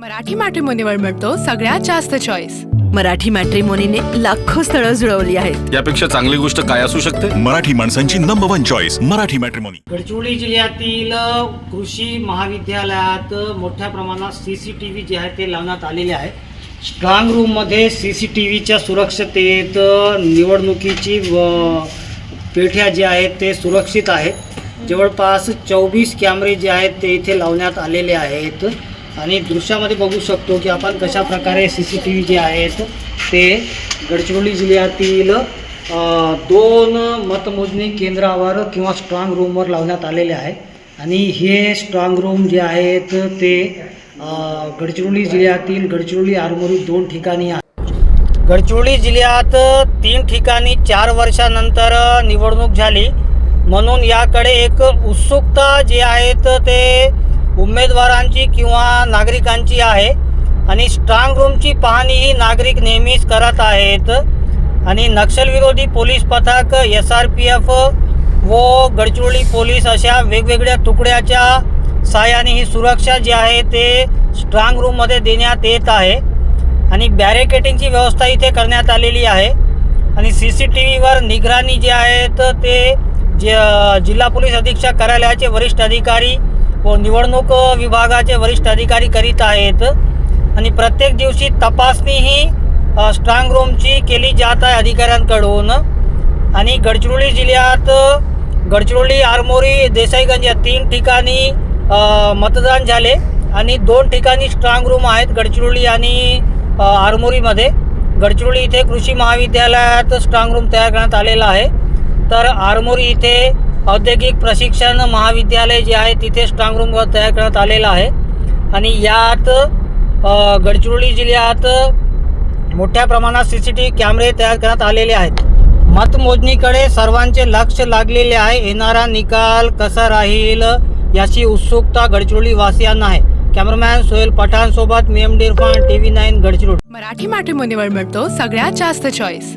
मराठी मॅट्रिमोनीवर मिळतो सगळ्यात जास्त चॉईस मराठी मॅट्रिमोनीने लाखो स्थळं जुळवली आहेत. यापेक्षा चांगली गोष्ट काय असू शकते? मराठी माणसांची number one choice Marathi Matrimony Gadchiroli जिल्ह्यातील कृषी महाविद्यालयात मोठ्या प्रमाणात सी सी टी व्ही जे आहे ते लावण्यात आलेले आहे. स्ट्रॉंग रूममध्ये सी सी टी व्हीच्या सुरक्षतेत निवडणुकीची व पेठ्या जे आहेत ते सुरक्षित आहेत. जवळपास चोवीस कॅमेरे जे आहेत ते इथे लावण्यात आलेले आहेत. आणि दृश्यामध्ये बघू शकतो की आपण कशा प्रकारे सी सी टी व्ही जे आहेत ते गडचिरोली जिल्ह्यातील दोन मतमोजणी केंद्रावर किंवा स्ट्रॉंग रूमवर लावण्यात आलेले आहे. आणि हे स्ट्रॉंग रूम जे आहेत ते गडचिरोली जिल्ह्यातील गडचिरोली आरमोरी दोन ठिकाणी आहे गडचिरोली जिल्ह्यात तीन ठिकाणी चार वर्षानंतर निवडणूक झाली. म्हणून याकडे एक उत्सुकता जी आहेत ते उमेदवारांची किंवा नागरिकांची आहे. आणि स्ट्रॉंग रूमची पाहणी ही नागरिक नेहमीच करत आहेत. आणि नक्षलविरोधी पोलीस पथक एस आर पी एफ व गडचिरोली पोलीस अशा वेगवेगळ्या तुकड्याच्या साहाय्याने ही सुरक्षा जी आहे ते स्ट्रॉंग रूममध्ये देण्यात येत आहे. आणि बॅरिकेटिंगची व्यवस्था इथे करण्यात आलेली आहे. आणि सी सी टी व्हीवर निगराणी जे आहेत ते जे जिल्हा पोलीस अधीक्षक कार्यालयाचे वरिष्ठ अधिकारी व निवडणूक विभागाचे वरिष्ठ अधिकारी करीत आहेत. आणि प्रत्येक दिवशी तपासणी ही स्ट्रॉंग रूमची केली जात आहे अधिकाऱ्यांकडून. आणि गडचिरोली जिल्ह्यात गडचिरोली आरमोरी देसाईगंज या तीन ठिकाणी मतदान झाले. आणि दोन ठिकाणी स्ट्रॉंग रूम आहेत गडचिरोली आणि आरमोरीमध्ये. गडचिरोली इथे कृषी महाविद्यालयात स्ट्रॉंग रूम तयार करण्यात आलेला आहे. तर आरमोरी इथे औद्योगिक प्रशिक्षण महाविद्यालय जे आहे तिथे स्ट्रॉंग रूम तयार करण्यात आलेला आहे. आणि यात गडचिरोली जिल्ह्यात मोठ्या प्रमाणात सी सी टी व्ही कॅमेरे तयार करण्यात आलेले आहेत. मतमोजणीकडे सर्वांचे लक्ष लागलेले आहे. येणारा निकाल कसा राहील याची उत्सुकता गडचिरोली वासियांना आहे. कॅमेरामॅन सोहेल पठाण सोबत मी M D Irfan T V nine Gadchiroli. Marathi मॅट्रिमोनीवर मिळतो सगळ्यात जास्त चॉईस